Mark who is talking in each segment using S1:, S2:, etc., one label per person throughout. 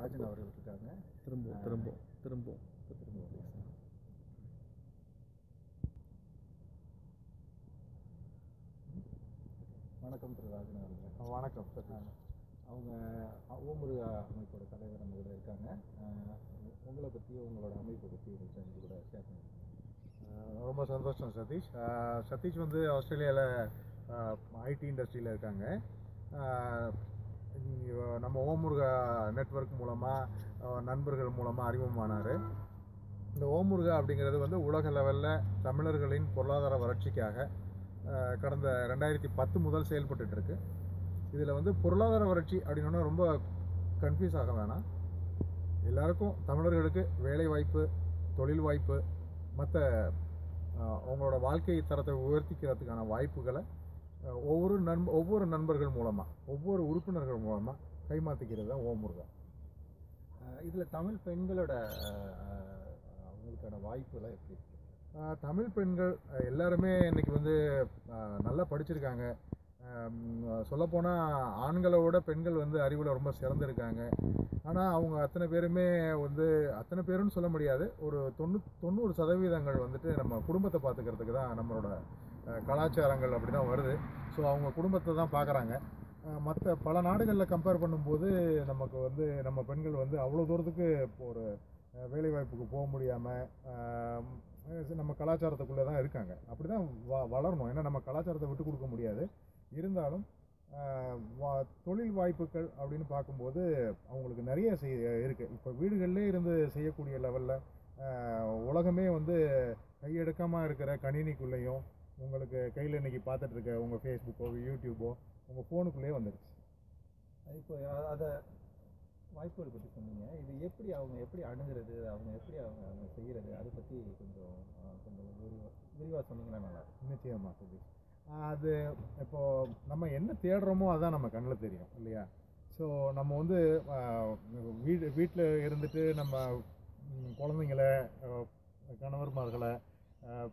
S1: ராஜன் அவர்கள் இருக்காங்க.
S2: திரும்பவும் திரும்பவும் திரும்பவும்.
S1: திரும்ப பேசலாம் வணக்கம் திரு ராஜன் அவர்கள்.
S3: வணக்கம் சார்
S1: அவங்க ஓமுருகா அமைப்போட தலைவர் நம்ம கூட இருக்காங்க. உங்களை பற்றியும் உங்களோட அமைப்பை பற்றி கொஞ்சம் எங்க கூட ஷேர் பண்ணுங்க
S3: ரொம்ப சந்தோஷம் சதீஷ். சதீஷ் வந்து ஆஸ்திரேலியாவில் ஐடி இண்டஸ்ட்ரியில் இருக்காங்க. நம்ம ஓமுருகா நெட்வொர்க் மூலமாக நண்பர்கள் மூலமாக அறிமுகமானார். இந்த ஓமுருகா அப்படிங்கிறது வந்து உலக லெவலில் தமிழர்களின் பொருளாதார வளர்ச்சிக்காக கடந்த ரெண்டாயிரத்தி பத்து முதல் செயல்பட்டுட்டு இதில் வந்து பொருளாதார வளர்ச்சி அப்படின்னா ரொம்ப கன்ஃபியூஸ் ஆக வேணாம். எல்லாருக்கும் தமிழர்களுக்கு வேலை வாய்ப்பு தொழில் வாய்ப்பு மற்ற அவங்களோட வாழ்க்கை தரத்தை உயர்த்திக்கிறதுக்கான வாய்ப்புகளை ஒவ்வொரு நண்ப ஒவ்வொரு நண்பர்கள் மூலமாக ஒவ்வொரு உறுப்பினர்கள் மூலமாக கைமாற்றிக்கிறது தான் ஓமுருகா
S1: அஹ் இதுல தமிழ் பெண்களோட அவங்களுக்கான வாய்ப்புலாம் எப்படி
S3: தமிழ் பெண்கள் எல்லாருமே இன்னைக்கு வந்து நல்லா படிச்சிருக்காங்க. சொல்லப்போனால் ஆண்களோட பெண்கள் வந்து அறிவில் ரொம்ப சிறந்திருக்காங்க. ஆனால் அவங்க அத்தனை பேருமே வந்து அத்தனை பேருன்னு சொல்ல முடியாது. ஒரு தொண்ணூ தொண்ணூறு சதவீதங்கள் வந்துட்டு நம்ம குடும்பத்தை பார்த்துக்கிறதுக்கு தான் நம்மளோட கலாச்சாரங்கள் அப்படி தான் வருது. ஸோ அவங்க குடும்பத்தை தான் பார்க்குறாங்க மற்ற பல நாடுகளில் கம்பேர் பண்ணும்போது நமக்கு வந்து நம்ம பெண்கள் வந்து அவ்வளோ தூரத்துக்கு இப்போ ஒரு வேலைவாய்ப்புக்கு போக முடியாமல் நம்ம கலாச்சாரத்துக்குள்ளே தான் இருக்காங்க. அப்படி தான் வ வளரணும். ஏன்னா நம்ம கலாச்சாரத்தை விட்டு கொடுக்க முடியாது. இருந்தாலும் வா- தொழில் வாய்ப்புகள் அப்படின்னு பார்க்கும்போது அவங்களுக்கு நிறைய செய் இருக்குது இப்போ வீடுகளிலே இருந்து செய்யக்கூடிய லெவலில் உலகமே வந்து கையெடுக்கமாக இருக்கிற கணினிக்குள்ளேயும் உங்களுக்கு கையில் இன்னைக்கு பார்த்துட்டு இருக்க உங்கள் ஃபேஸ்புக்கோ யூடியூபோ உங்கள் ஃபோனுக்குள்ளேயே வந்துடுச்சு
S1: இப்போ அத வாய்ப்புகள் பற்றி சொன்னீங்க. இது எப்படி அவங்க எப்படி அணுகிறது அவங்க எப்படி அவங்க அவங்க செய்கிறது அதை பற்றி கொஞ்சம் கொஞ்சம் விரிவா விரிவாக சொன்னீங்கன்னா நல்லா
S3: நிச்சயமாக அது இப்போ நம்ம என்ன தேடுறோமோ அதான் நம்ம கண்ணில் தெரியும் இல்லையா? ஸோ நம்ம வந்து வீடு வீட்டில் இருந்துட்டு நம்ம குழந்தைங்கள கணவர்மார்களை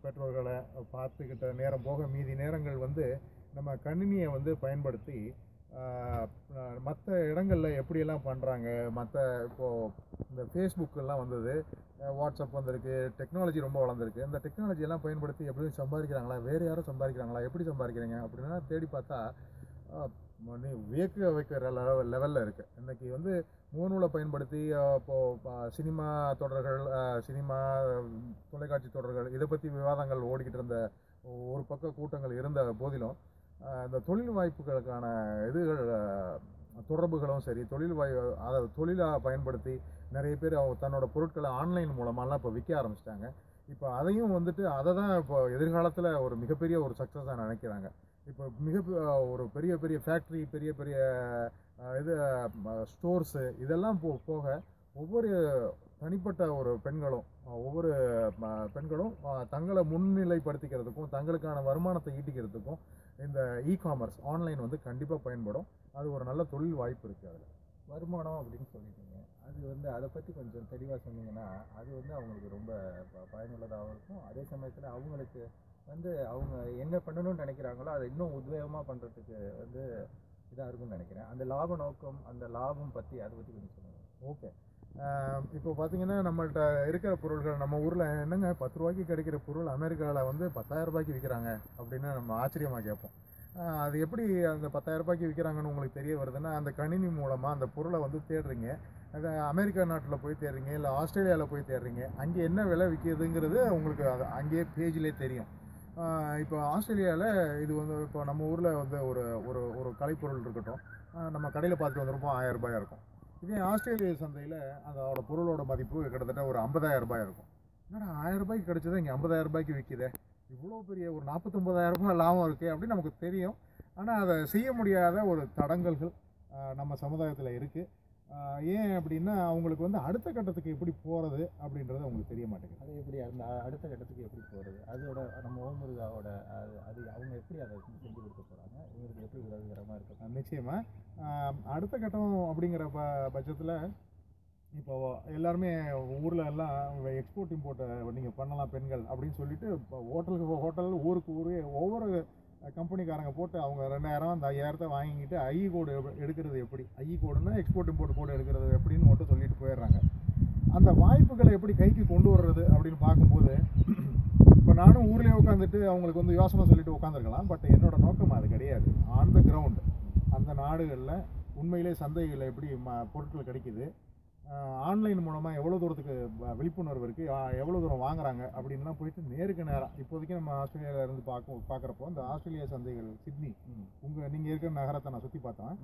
S3: பெற்றோர்களை பார்த்துக்கிட்ட நேரம் போக மீதி நேரங்கள் வந்து நம்ம கணினியை வந்து பயன்படுத்தி மற்ற இடங்களில் எப்படியெல்லாம் பண்ணுறாங்க மற்ற இப்போது இந்த ஃபேஸ்புக்கெல்லாம் வந்தது வாட்ஸ்அப் வந்திருக்கு டெக்னாலஜி ரொம்ப வளர்ந்துருக்கு. இந்த டெக்னாலஜியெல்லாம் பயன்படுத்தி எப்படியும் சம்பாதிக்கிறாங்களா? வேறு யாரும் சம்பாதிக்கிறாங்களா? எப்படி சம்பாதிக்கிறீங்க? அப்படின்னா தேடி பார்த்தா மணி வியக்க வைக்கிற லெவலில் இருக்குது இன்றைக்கி வந்து முகநூலை பயன்படுத்தி இப்போது சினிமா தொடர்கள் சினிமா தொலைக்காட்சி தொடர்கள் இதை பற்றி விவாதங்கள் ஓடிக்கிட்டு இருந்த ஒரு பக்க கூட்டங்கள் இருந்த போதிலும் இந்த தொழில் வாய்ப்புகளுக்கான இதுகள் தொடர்புகளும் சரி தொழில் வாய் அதை தொழிலாக பயன்படுத்தி நிறைய பேர் அவங்க தன்னோட பொருட்களை ஆன்லைன் மூலமாலாம் இப்போ விற்க ஆரம்பிச்சிட்டாங்க. இப்போ அதையும் வந்துட்டு அதை தான் இப்போ எதிர்காலத்தில் ஒரு மிகப்பெரிய ஒரு சக்ஸஸாக நினைக்கிறாங்க. இப்போ மிக ஒரு பெரிய பெரிய ஃபேக்ட்ரி பெரிய பெரிய இது ஸ்டோர்ஸு இதெல்லாம் போ போக ஒவ்வொரு தனிப்பட்ட ஒரு பெண்களும் ஒவ்வொரு பெண்களும் தங்களை முன்னிலைப்படுத்திக்கிறதுக்கும் தங்களுக்கான வருமானத்தை ஈட்டிக்கிறதுக்கும் இந்த இ காமர்ஸ் ஆன்லைன் வந்து கண்டிப்பாக பயன்படும். அது ஒரு நல்ல தொழில் வாய்ப்பு இருக்குது அதில்.
S1: வருமானம் அப்படின்னு சொல்லிட்டீங்க. அது வந்து அதை பற்றி கொஞ்சம் தெளிவாக சொன்னீங்கன்னா அது வந்து அவங்களுக்கு ரொம்ப ப- பயனுள்ளதாகவும் இருக்கும். அதே சமயத்தில் அவங்களுக்கு வந்து அவங்க என்ன பண்ணணும்னு நினைக்கிறாங்களோ அதை இன்னும் உத்வேகமாக பண்ணுறதுக்கு வந்து இதாக இருக்கும்னு நினைக்கிறேன். அந்த லாப நோக்கம் அந்த லாபம் பற்றி அதை பற்றி கொஞ்சம் சொல்லுங்கள்
S3: ஓகே. இப்போ பார்த்தீங்கன்னா நம்மள்ட்ட இருக்கிற பொருள்கள் நம்ம ஊரில் என்னங்க பத்து ரூபாய்க்கு கிடைக்கிற பொருள் அமெரிக்காவில் வந்து பத்தாயிரம் ரூபாய்க்கு விற்கிறாங்க அப்படின்னு நம்ம ஆச்சரியமாக கேட்போம். அது எப்படி அந்த பத்தாயிரம் ரூபாய்க்கு விற்கிறாங்கன்னு உங்களுக்கு தெரிய வருதுன்னா அந்த கணினி மூலமாக அந்த பொருளை வந்து தேடுறீங்க. அதை அமெரிக்கா நாட்டில் போய் தேடுறீங்க இல்லை ஆஸ்திரேலியாவில் போய் தேடுறீங்க. அங்கே என்ன விலை விற்கிதுங்கிறது உங்களுக்கு அது அங்கேயே பேஜ்லேயே தெரியும். இப்போ ஆஸ்திரேலியாவில் இது வந்து இப்போ நம்ம ஊரில் வந்து ஒரு ஒரு ஒரு கலைப்பொருள் இருக்கட்டும் நம்ம கடையில் பார்த்துட்டு வந்திருப்போம் ஆயிரம் ரூபாயாக இருக்கும். இதே ஆஸ்திரேலிய சந்தையில் அதோட பொருளோட மதிப்பு கிட்டத்தட்ட ஒரு 50000 ரூபாய் இருக்கும். என்னடா ஆயிரம் ரூபாய்க்கு கிடைச்சதே இங்கே 50000 ரூபாய்க்கு விற்கிதே இவ்வளோ பெரிய ஒரு 49000 ரூபாய் லாபம் இருக்குது அப்படின்னு நமக்கு தெரியும். ஆனால் அதை செய்ய முடியாத ஒரு தடங்கல்கள் நம்ம சமுதாயத்தில் இருக்குது ஏன் அப்படின்னா அவங்களுக்கு வந்து அடுத்த கட்டத்துக்கு எப்படி போகிறது அப்படின்றது அவங்களுக்கு தெரிய மாட்டேங்குது.
S1: அது எப்படி அந்த அடுத்த கட்டத்துக்கு எப்படி போகிறது அதோட நம்ம ஓமுருகாவோட அது அது அவங்க எப்படி அதை செஞ்சு கொடுக்க போகிறாங்க இவங்களுக்கு எப்படி உதவிகரமாக இருக்கும்
S3: நிச்சயமாக அடுத்த கட்டம் அப்படிங்கிற ப பட்சத்தில் இப்போ எல்லாருமே ஊரில் எல்லாம் எக்ஸ்போர்ட் இம்போர்ட்டை நீங்கள் பண்ணலாம் பெண்கள் அப்படின்னு சொல்லிட்டு இப்போ ஹோட்டலுக்கு ஹோட்டல் ஊருக்கு ஊரே ஒவ்வொரு கம்பெனிக்காரங்க போட்டு அவங்க ரெண்டாயிரம் அந்த ஐயாயிரத்தை வாங்கிக்கிட்டு ஐ கோடு எடுக்கிறது எப்படி? ஐ கோடுன்னா எக்ஸ்போர்ட் இம்போர்ட் கோடு எடுக்கிறது எப்படின்னு மட்டும் சொல்லிட்டு போயிடுறாங்க. அந்த வாய்ப்புகளை எப்படி கைக்கு கொண்டு வர்றது அப்படின்னு பார்க்கும்போது இப்போ நானும் ஊர்லேயே உட்காந்துட்டு அவங்களுக்கு வந்து யோசனை சொல்லிட்டு உட்காந்துருக்கலாம் பட் என்னோடய நோக்கம் அது கிடையாது. ஆன் த கிரவுண்ட் அந்த நாடுகளில் உண்மையிலே சந்தைகளில் எப்படி ம பொருட்கள் கிடைக்கிது. ஆன்லைன் மூலமாக எவ்வளோ தூரத்துக்கு விழிப்புணர்வு இருக்குது எவ்வளோ தூரம் வாங்குறாங்க அப்படின்லாம் போயிட்டு நேருக்கு நேரம் இப்போதைக்கு நம்ம ஆஸ்திரேலியாவில் இருந்து பார்க்க பார்க்குறப்போ அந்த ஆஸ்திரேலியா சந்தைகள் சிட்னி. உங்கள் நீங்கள் இருக்கிற நகரத்தை நான் சுற்றி பார்த்தேன்.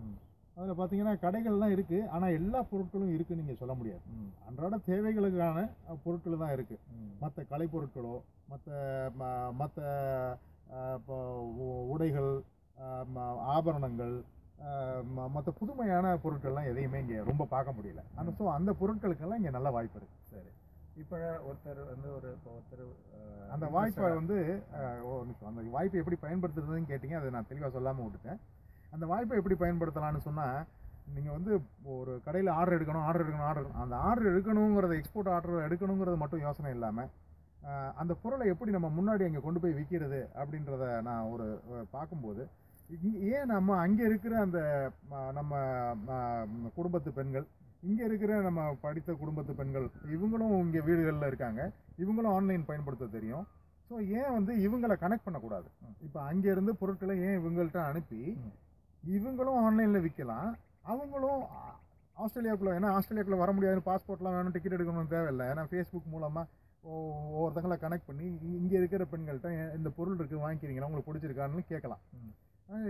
S3: அதில் பார்த்தீங்கன்னா கடைகள்லாம் இருக்குது ஆனால் எல்லா பொருட்களும் இருக்குன்னு நீங்கள் சொல்ல முடியாது. அன்றாட தேவைகளுக்கான பொருட்கள் தான் இருக்குது. மற்ற கலைப்பொருட்களோ மற்ற மற்ற இப்போ உடைகள் ஆபரணங்கள் மற்ற புதுமையான பொருட்கள்லாம் எதையுமே இங்கே ரொம்ப பார்க்க முடியல. ஆனால் ஸோ அந்த பொருட்களுக்கெல்லாம் இங்கே நல்ல வாய்ப்பு இருக்குது
S1: சரி. இப்போ ஒருத்தர் வந்து ஒரு இப்போ ஒருத்தர்
S3: அந்த வாய்ப்பை வந்து ஒரு நிமிஷம். அந்த வாய்ப்பை எப்படி பயன்படுத்துறதுன்னு கேட்டிங்க அதை நான் தெளிவாக சொல்லாமல் விட்டுட்டேன். அந்த வாய்ப்பை எப்படி பயன்படுத்தலாம்னு சொன்னால் நீங்கள் வந்து ஒரு கடையில் ஆர்டர் எடுக்கணும் ஆர்டர் எடுக்கணும் ஆர்டர் அந்த ஆர்டர் எடுக்கணுங்கிறத எக்ஸ்போர்ட் ஆர்டர் எடுக்கணுங்கிறது மட்டும் யோசனை இல்லாமல் அந்த பொருளை எப்படி நம்ம முன்னாடி அங்கே கொண்டு போய் விற்கிறது அப்படின்றத நான் ஒரு பார்க்கும்போது ஏன் நம்ம அங்கே இருக்கிற அந்த ம- நம்ம குடும்பத்து பெண்கள் இங்கே இருக்கிற நம்ம படித்த குடும்பத்து பெண்கள் இவங்களும் இங்கே வீடுகளில் இருக்காங்க. இவங்களும் ஆன்லைன் பயன்படுத்த தெரியும். ஸோ ஏன் வந்து இவங்களை கனெக்ட் பண்ணக்கூடாது? இப்போ அங்கேருந்து பொருட்களை ஏன் இவங்கள்ட்ட அனுப்பி இவங்களும் ஆன்லைனில் விற்கலாம் அவங்களும் ஆஸ்திரேலியாவுக்குள்ளே ஏன்னா ஆஸ்திரேலியாக்குள்ளே வர முடியாதுன்னு பாஸ்போர்ட்லாம் வேணும் டிக்கெட் எடுக்கணும்னு தேவையில்லை. ஏன்னா ஃபேஸ்புக் மூலமாக ஒவ்வொருத்தங்களை கனெக்ட் பண்ணி இங்கே இருக்கிற பெண்கள்கிட்ட "ஏன் இந்த பொருள் இருக்குது வாங்கிக்கிறீங்களா? உங்களுக்கு பிடிச்சிருக்கான்னு கேட்கலாம்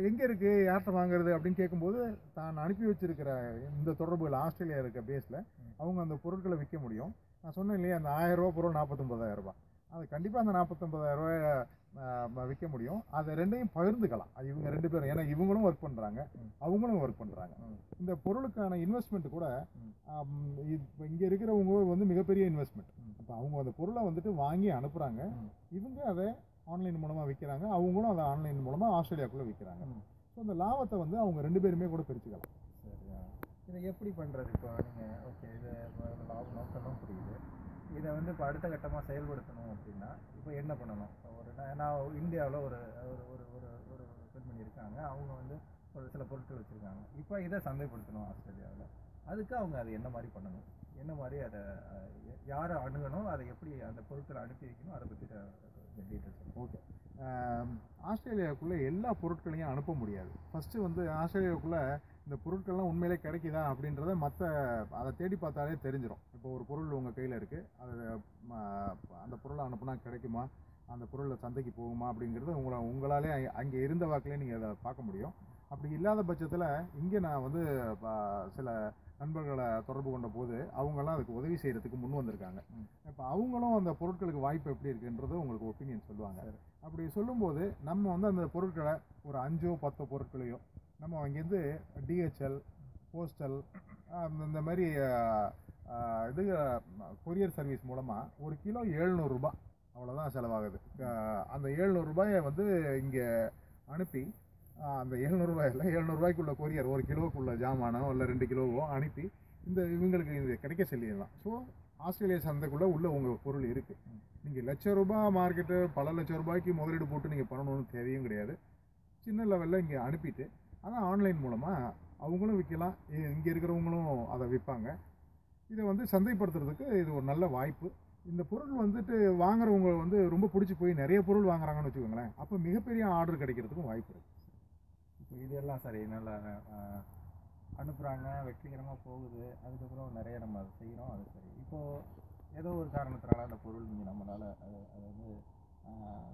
S3: எங்கே இருக்குது யார்கிட்ட வாங்குறது? அப்படின்னு கேட்கும்போது தான் அனுப்பி வச்சிருக்கிற இந்த தொடர்புகள் ஆஸ்திரேலியா இருக்க பேஸில் அவங்க அந்த பொருட்களை விற்க முடியும். நான் சொன்னேன் இல்லையா அந்த ஆயிரம் ரூபா பொருள் நாற்பத்தொம்பதாயிரம் ரூபாய். அது கண்டிப்பாக அந்த நாற்பத்தொம்பதாயிரம் ரூபாய் விற்க முடியும். அதை ரெண்டையும் பகிர்ந்துக்கலாம். அது இவங்க ரெண்டு பேரும் ஏன்னா இவங்களும் ஒர்க் பண்ணுறாங்க. அவங்களும் ஒர்க் பண்ணுறாங்க. இந்த பொருளுக்கான இன்வெஸ்ட்மெண்ட் கூட. இப்போ இங்கே இருக்கிறவங்க வந்து மிகப்பெரிய இன்வெஸ்ட்மெண்ட்
S1: ம்.
S3: அப்போ அவங்க அந்த பொருளை வந்துட்டு வாங்கி அனுப்புகிறாங்க. இவங்க அதை ஆன்லைன் மூலமாக விற்கிறாங்க அவங்களும் அதை ஆன்லைன் மூலமாக ஆஸ்திரேலியாக்குள்ளே விற்கிறாங்க. ஸோ அந்த லாபத்தை வந்து அவங்க ரெண்டு பேருமே கூட பிரிச்சுக்கலாம்.
S1: சரியா? இதை எப்படி பண்ணுறது இப்போ? நீங்கள் ஓகே இது லாபம் நோக்கம்லாம் புரியுது. இதை வந்து இப்போ அடுத்த கட்டமாக செயல்படுத்தணும் அப்படின்னா இப்போ என்ன பண்ணணும்? ஒரு நான் இந்தியாவில் ஒரு ஒரு ஒரு ஒரு ஒரு பெண்மணி இருக்காங்க. அவங்க வந்து ஒரு சில பொருட்கள் வச்சுருக்காங்க. இப்போ இதை சந்தைப்படுத்தணும் ஆஸ்திரேலியாவில். அதுக்கு அவங்க அதை என்ன மாதிரி பண்ணணும்? என்ன மாதிரி அதை யாரை அணுகணும்? அதை எப்படி அந்த பொருட்களை அனுப்பி வைக்கணும்? அதை பற்றி டீட்டெயில்ஸ்
S3: ஓகே um, ஆஸ்திரேலியாவுக்குள்ளே எல்லா பொருட்களையும் அனுப்ப முடியாது. ஃபஸ்ட்டு வந்து ஆஸ்திரேலியாவுக்குள்ளே இந்த பொருட்கள்லாம் உண்மையிலே கிடைக்குதா அப்படின்றத மற்ற அதை தேடி பார்த்தாலே தெரிஞ்சிடும் இப்போ ஒரு பொருள் உங்கள் கையில் இருக்குது அது அந்த பொருளை அனுப்புனா கிடைக்குமா? அந்த பொருளை சந்தைக்கு போகுமா அப்படிங்கிறது உங்களை உங்களாலே அங்கே இருந்த வாக்கிலே நீங்கள் அதை பார்க்க முடியும். அப்படி இல்லாத பட்சத்தில் இங்கே நான் வந்து சில நண்பர்களை தொடர்பு கொண்ட போது அவங்கெல்லாம் அதுக்கு உதவி செய்கிறதுக்கு முன் வந்திருக்காங்க. இப்போ அவங்களும் அந்த பொருட்களுக்கு வாய்ப்பு எப்படி இருக்குன்றது உங்களுக்கு ஒப்பீனியன் சொல்லுவாங்க. அப்படி சொல்லும்போது நம்ம வந்து அந்த பொருட்களை ஒரு அஞ்சோ பத்தோ பொருட்களையோ நம்ம அங்கேருந்து டிஹெச்எல் போஸ்டல் இந்த மாதிரி இது கொரியர் சர்வீஸ் மூலமாக ஒரு கிலோ எழுநூறுபா அவ்வளோதான் செலவாகுது அந்த எழுநூறுபாயை வந்து இங்கே அனுப்பி அந்த எழுநூறுபாயில் எழுநூறுபாய்க்குள்ள கொரியர் ஒரு கிலோவுக்குள்ள ஜாமானோ இல்லை ரெண்டு கிலோவோ அனுப்பி இந்த இவங்களுக்கு இது கிடைக்க சொல்லிடலாம். ஸோ ஆஸ்திரேலியா சந்தைக்குள்ளே உள்ள உங்கள் பொருள் இருக்குது நீங்கள் லட்ச ரூபாய் மார்க்கெட்டு பல லட்ச ரூபாய்க்கு முதலீடு போட்டு நீங்கள் பண்ணணும்னு தேவையும் கிடையாது. சின்ன லெவலில் இங்கே அனுப்பிட்டு அதான் ஆன்லைன் மூலமாக அவங்களும் விற்கலாம் இங்கே இருக்கிறவங்களும் அதை விற்பாங்க. இதை வந்து சந்தைப்படுத்துறதுக்கு இது ஒரு நல்ல வாய்ப்பு. இந்த பொருள் வந்துட்டு வாங்குறவங்க வந்து ரொம்ப பிடிச்சி போய் நிறைய பொருள் வாங்குறாங்கன்னு வச்சுக்கோங்களேன். அப்போ மிகப்பெரிய ஆர்டர் கிடைக்கிறதுக்கும் வாய்ப்பு இருக்குது
S1: இதெல்லாம் சரி நல்லா அனுப்புகிறாங்க வெற்றிகரமாக போகுது. அதுக்கப்புறம் நிறைய நம்ம அதை செய்கிறோம் அது சரி. இப்போது ஏதோ ஒரு காரணத்தினால அந்த பொருள் நீங்கள் நம்மளால் அதை அதை வந்து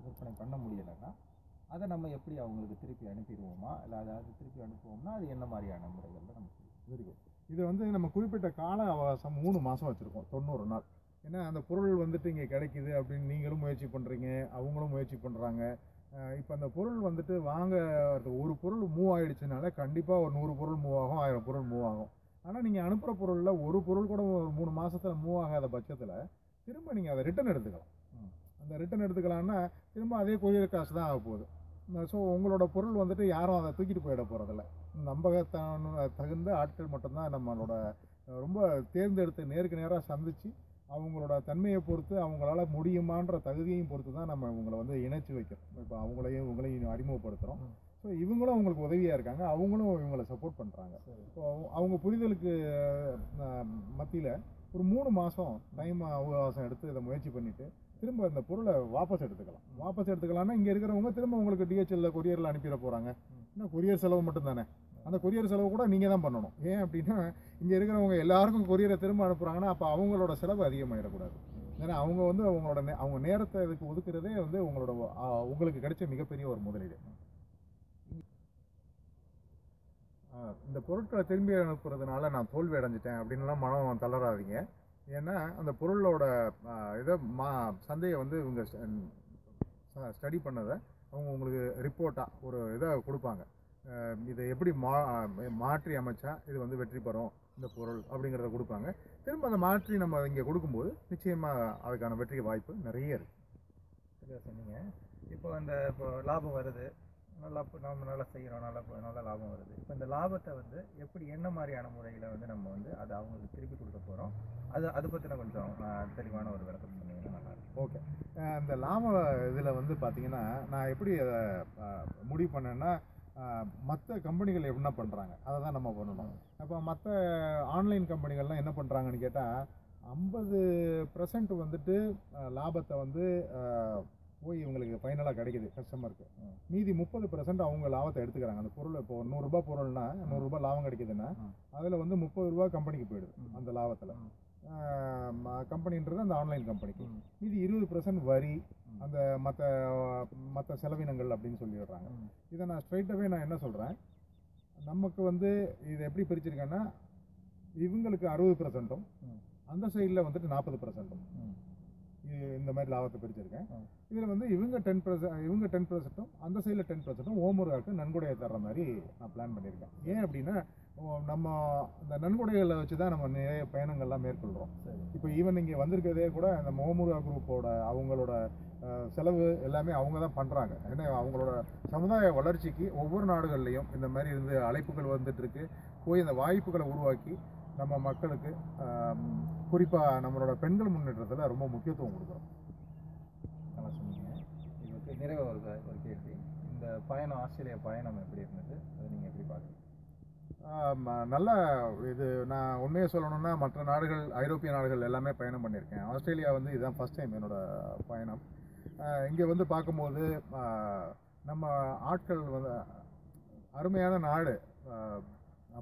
S1: விற்பனை பண்ண முடியலைன்னா அதை நம்ம எப்படி அவங்களுக்கு திருப்பி அனுப்பிடுவோமா? இல்லை அதாவது திருப்பி அனுப்புவோம்னா அது என்ன மாதிரியான முறைகளில் நம்ம செய்வோம்
S3: இது வந்து நம்ம குறிப்பிட்ட கால அவகாசம் மூணு மாதம் வச்சுருக்கோம் தொண்ணூறு நாள். ஏன்னா அந்த பொருள் வந்துட்டு இங்கே கிடைக்குது அப்படின்னு நீங்களும் முயற்சி பண்ணுறீங்க அவங்களும் முயற்சி பண்ணுறாங்க இப்போ அந்த பொருள் வந்துட்டு வாங்க ஒரு பொருள் மூவ் ஆகிடுச்சுனால கண்டிப்பாக ஒரு நூறு பொருள் மூவ் ஆகும் ஆயிரம் பொருள் மூவ் ஆகும். ஆனால் நீங்கள் அனுப்புகிற பொருளில் ஒரு பொருள் கூட ஒரு மூணு மாதத்தில் மூவ் ஆகாத பட்சத்தில் திரும்ப நீங்கள் அதை ரிட்டர்ன் எடுத்துக்கலாம். அந்த ரிட்டன் எடுத்துக்கலாம்னா திரும்ப அதே கொரியர் காசு தான் ஆக போகுது. ஸோ உங்களோட பொருள் வந்துட்டு யாரும் அதை தூக்கிட்டு போயிட போகிறதில்ல நம்பகத்தான தகுந்த ஆட்கள் மட்டும்தான் நம்மளோட ரொம்ப தேர்ந்தெடுத்து நேருக்கு நேராக சந்தித்து அவங்களோட தன்மையை பொறுத்து அவங்களால முடியுமான்ற தகுதியையும் பொறுத்து தான் நம்ம இவங்களை வந்து இணைச்சி வைக்கிறோம். இப்போ அவங்களையும் இவங்களையும் அறிமுகப்படுத்துகிறோம். ஸோ இவங்களும் அவங்களுக்கு உதவியாக இருக்காங்க. அவங்களும் இவங்களை சப்போர்ட் பண்ணுறாங்க அவங்க- அவங்க புரிதலுக்கு மத்தியில் ஒரு மூணு மாதம் டைம் அவகாசம் எடுத்து இதை முயற்சி பண்ணிவிட்டு திரும்ப இந்த பொருளை வாபஸ் எடுத்துக்கலாம். வாபஸ் எடுத்துக்கலாம்னா இங்கே இருக்கிறவங்க திரும்ப உங்களுக்கு டிஹெச்எல்ல கொரியரில் அனுப்பிட போகிறாங்க இன்னும் கொரியர் செலவு மட்டும் தானே அந்த கொரியர் செலவு கூட நீங்கள் தான் பண்ணணும். ஏன் அப்படின்னா இங்கே இருக்கிறவங்க எல்லாருக்கும் கொரியரை திரும்ப அனுப்புகிறாங்கன்னா அப்போ அவங்களோட செலவு அதிகமாகிடக்கூடாது ஏன்னா அவங்க வந்து அவங்களோட நே- அவங்க நேரத்தை இதுக்கு ஒதுக்குறதே வந்து உங்களோட உங்களுக்கு கிடைச்ச மிகப்பெரிய ஒரு முதலீடு. இந்த பொருட்களை திரும்பி அனுப்புறதுனால நான் தோல்வி அடைஞ்சிட்டேன் அப்படின்லாம் மனம் தளராதீங்க. ஏன்னா அந்த பொருளோட இதை மா சந்தையை வந்து இவங்க ஸ்டடி பண்ணதை அவங்க உங்களுக்கு ரிப்போர்ட்டாக ஒரு இதை கொடுப்பாங்க. இதை எப்படி மா மாற்றி அமைச்சா இது வந்து வெற்றி பெறும் இந்த பொருள் அப்படிங்கிறத கொடுப்பாங்க. திரும்ப அந்த மாற்றி நம்ம இங்கே கொடுக்கும்போது நிச்சயமாக அதுக்கான வெற்றி வாய்ப்பு நிறைய இருக்குது
S1: சரியா சொன்னீங்க. இப்போ அந்த இப்போ லாபம் வருது. நல்லா இப்போ நம்ம நல்லா செய்கிறோம் நல்லா நல்லா லாபம் வருது. இப்போ இந்த லாபத்தை வந்து எப்படி என்ன மாதிரியான முறையில் வந்து நம்ம வந்து அதை அவங்களுக்கு திருப்பி கொடுக்க போகிறோம் அது அதை பற்றின கொஞ்சம் தெளிவான ஒரு விளக்கம் சொன்னீங்கன்னா நல்லா
S3: ஓகே. இந்த லாப இதில் வந்து பார்த்தீங்கன்னா நான் எப்படி அதை முடிவு பண்ணேன்னா மற்ற கம்பெனிகள் என்ன பண்ணுறாங்க அதை தான் நம்ம பண்ணணும். அப்போ மற்ற ஆன்லைன் கம்பெனிகள்லாம் என்ன பண்ணுறாங்கன்னு கேட்டால் ஐம்பது பர்சன்ட் வந்துட்டு லாபத்தை வந்து போய் இவங்களுக்கு ஃபைனலாக கிடைக்கிது கஸ்டமருக்கு மீதி முப்பது பர்சன்ட் அவங்க லாபத்தை எடுத்துக்கிறாங்க. அந்த பொருள் இப்போ நூறுரூபா பொருள்னா நூறுரூபா லாபம் கிடைக்குதுன்னா அதில் வந்து முப்பது ரூபா கம்பெனிக்கு போயிடுது அந்த லாபத்தில். கம்பெனின்றது அந்த ஆன்லைன் கம்பெனிக்கு மீதி இருபது பர்சன்ட் வரி அந்த மற்ற மற்ற செலவினங்கள் அப்படின்னு சொல்லிடுறாங்க. இதை நான் ஸ்ட்ரைட்டாகவே நான் என்ன சொல்கிறேன் நமக்கு வந்து இதை எப்படி பிரிச்சிருக்கேன்னா இவங்களுக்கு அறுபது பர்சன்ட்டும். அந்த சைடில் வந்துட்டு நாற்பது பர்சன்ட்டும். இந்த மாதிரி லாபத்தை பிரிச்சிருக்கேன். இதில் வந்து இவங்க டென் பர்சன்ட் இவங்க டென் பர்சன்ட்டும் அந்த சைடில் டென் பர்சன்ட்டும் ஓமுருவாக்கு நன்கொடையை தர்ற மாதிரி நான் பிளான் பண்ணியிருக்கேன் ஏன் அப்படின்னா நம்ம இந்த நன்கொடைகளை வச்சு தான் நம்ம நிறைய பயணங்கள்லாம் மேற்கொள்கிறோம் இப்போ ஈவன் இங்கே வந்திருக்கிறதே கூட அந்த மோமுருகா குரூப்போட அவங்களோட செலவு எல்லாமே அவங்க தான் பண்ணுறாங்க ஏன்னா அவங்களோட சமுதாய வளர்ச்சிக்கு ஒவ்வொரு நாடுகள்லையும் இந்த மாதிரி இருந்து அழைப்புகள் வந்துட்டு இருக்கு. போய் இந்த வாய்ப்புகளை உருவாக்கி நம்ம மக்களுக்கு குறிப்பாக நம்மளோட பெண்கள் முன்னேற்றத்தில் ரொம்ப முக்கியத்துவம் கொடுக்குறோம்.
S1: நல்லா சொன்னீங்க. இதுக்கு நிறைய ஒரு ஒரு கேள்வி. இந்த பயணம் ஆஸ்திரேலியா பயணம் எப்படி இருந்தது? அதை நீங்கள் எப்படி பார்க்குறீங்க?
S3: நல்ல இது நான் உண்மையை சொல்லணும்னா மற்ற நாடுகள் ஐரோப்பிய நாடுகள் எல்லாமே பயணம் பண்ணியிருக்கேன். ஆஸ்திரேலியா வந்து இதுதான் ஃபஸ்ட் டைம் என்னோட பயணம். இங்கே வந்து பார்க்கும்போது நம்ம ஆட்கள் வந்து அருமையான நாடு.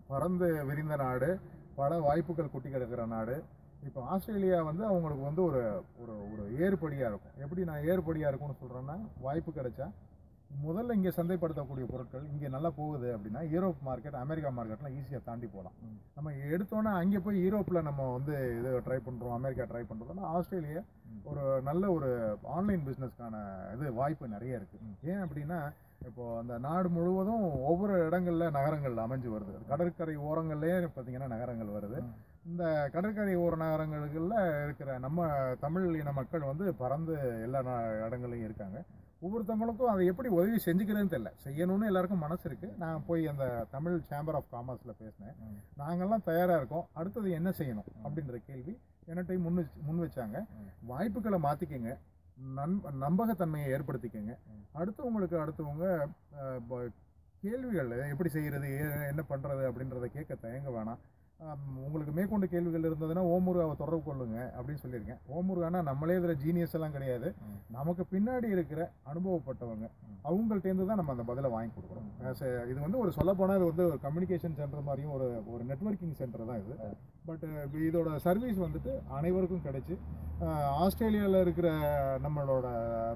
S3: பறந்து விரிந்த நாடு பல வாய்ப்புகள் குட்டி கிடக்கிற நாடு. இப்போ ஆஸ்திரேலியா வந்து அவங்களுக்கு வந்து ஒரு ஒரு ஒரு ஏறுபடியாக இருக்கும். எப்படி நான் ஏறுபடியாக இருக்கும்னு சொல்கிறேன்னா வாய்ப்பு கிடைச்சா முதல்ல இங்கே சந்தைப்படுத்தக்கூடிய பொருட்கள் இங்கே நல்லா போகுது அப்படின்னா யூரோப் மார்க்கெட் அமெரிக்கா மார்க்கெட்லாம் ஈஸியாக தாண்டி போகலாம். நம்ம எடுத்தோன்னே அங்கே போய் யூரோப்பில் நம்ம வந்து இது ட்ரை பண்ணுறோம் அமெரிக்கா ட்ரை பண்ணுறோம்னா ஆஸ்திரேலியா. ஒரு நல்ல ஒரு ஆன்லைன் பிஸ்னஸ்க்கான இது வாய்ப்பு நிறைய இருக்குது. ஏன் அப்படின்னா இப்போது அந்த நாடு முழுவதும் ஒவ்வொரு இடங்களில் நகரங்கள் அமைஞ்சு வருது கடற்கரை ஓரங்கள்லேயே பார்த்தீங்கன்னா நகரங்கள் வருது. இந்த கடற்கரை ஓர நகரங்களுக்குள்ள இருக்கிற நம்ம தமிழ் இன மக்கள் வந்து பறந்து எல்லா இடங்கள்லையும் இருக்காங்க ஒவ்வொருத்தவங்களுக்கும் அதை எப்படி உதவி செஞ்சுக்கிறதுன்னு தெரியல. செய்யணும்னு எல்லாருக்கும் மனசு இருக்குது நான் போய் அந்த தமிழ் சேம்பர் ஆஃப் காமர்ஸில் பேசினேன். நாங்கள்லாம் தயாராக இருக்கோம். அடுத்தது என்ன செய்யணும் அப்படின்ற கேள்வி என்னட்டையும் முன் வச்சு முன் வச்சாங்க. வாய்ப்புகளை மாற்றிக்கங்க நன் நம்பகத்தன்மையை ஏற்படுத்திக்கங்க. அடுத்தவங்களுக்கு அடுத்தவங்க கேள்விகள் எப்படி செய்கிறது என்ன பண்ணுறது அப்படின்றத கேட்க தயங்க வேணாம். உங்களுக்கு மேற்கொண்டு கேள்விகள் இருந்ததுன்னா ஓமுருகாவை தொடர்பு கொள்ளுங்க அப்படின்னு சொல்லியிருக்கேன். ஓமுருகானா நம்மளே இதில் ஜீனியஸ் எல்லாம் கிடையாது. நமக்கு பின்னாடி இருக்கிற அனுபவப்பட்டவங்க. அவங்கள்ட்டேருந்து தான் நம்ம அந்த பதிலை வாங்கி கொடுக்குறோம். இது வந்து ஒரு சொல்லப்போனால் இது வந்து ஒரு கம்யூனிகேஷன் சென்டர் மாதிரியும் ஒரு ஒரு நெட்வொர்க்கிங் சென்டர் தான் இது. பட் இதோட சர்வீஸ் வந்துட்டு அனைவருக்கும் கிடைச்சி ஆஸ்திரேலியாவில் இருக்கிற நம்மளோட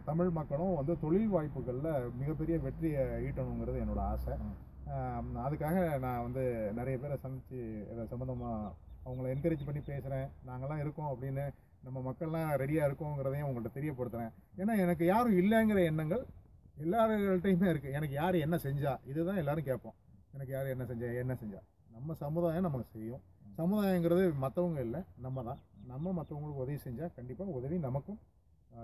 S3: தமிழ் மக்களும் வந்து தொழில் வாய்ப்புகளில் மிகப்பெரிய வெற்றியை ஈட்டணுங்கிறது என்னோட ஆசை. அதுக்காக நான் வந்து நிறைய பேரை சந்தித்து இதை சம்மந்தமாக அவங்கள என்கரேஜ் பண்ணி பேசுகிறேன் நாங்கள்லாம் இருக்கோம் அப்படின்னு நம்ம மக்கள்லாம் ரெடியாக இருக்கோங்கிறதையும் உங்கள்கிட்ட தெரியப்படுத்துகிறேன் ஏன்னா எனக்கு யாரும் இல்லைங்கிற எண்ணங்கள் எல்லார்கள்ட்டையுமே இருக்குது எனக்கு யார் என்ன செஞ்சா? இதுதான் எல்லாரும் கேட்போம். எனக்கு யார் என்ன செஞ்சா? என்ன செஞ்சா? நம்ம சமுதாயம் நமக்கு செய்யும் சமுதாயங்கிறது மற்றவங்க இல்லை நம்ம தான். நம்ம மற்றவங்களுக்கு உதவி செஞ்சால் கண்டிப்பாக உதவி நமக்கும்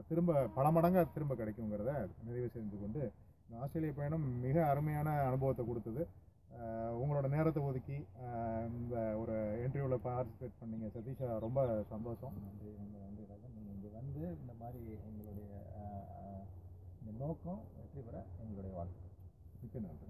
S3: திரும்ப பல மடங்காக திரும்ப கிடைக்குங்கிறத நிறைவு செஞ்சு கொண்டு இந்த ஆஸ்திரேலிய பயணம் மிக அருமையான அனுபவத்தை கொடுத்தது. உங்களோட நேரத்தை ஒதுக்கி இந்த ஒரு இன்டர்வியூவில் பார்ட்டிசிபேட் பண்ணீங்க. சதீஷா ரொம்ப சந்தோஷம்.
S1: நன்றி நன்றி ராஜன். நீங்கள் இங்கே வந்து இந்த மாதிரி அஹ், இந்த நோக்கம் வெற்றி பெற எங்களுடைய வாழ்த்து
S3: மிக்க நன்றி.